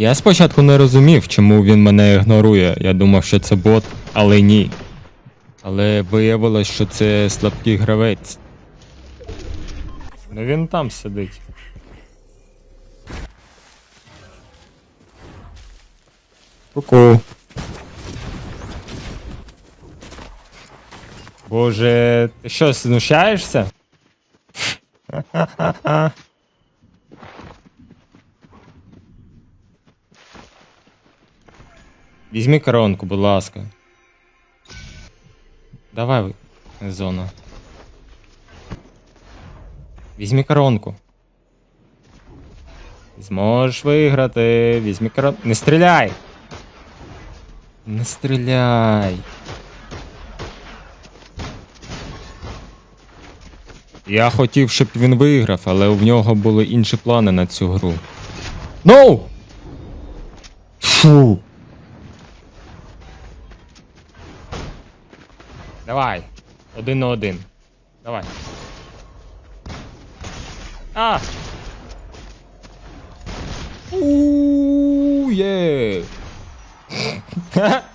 Я спочатку не розумів, чому він мене ігнорує. Я думав, що це бот, але ні. Але виявилось, що це слабкий гравець. Ну він там сидить. Ку-ку. Боже, ти що, знущаєшся? Візьми коронку, будь ласка. Давай, зона. Візьми коронку. Зможеш виграти. Візьми коронку. Не стріляй! Не стріляй. Я хотів, щоб він виграв, але у нього були інші плани на цю гру. Ну! Фу. Давай. Один на один. Давай. А! У, є.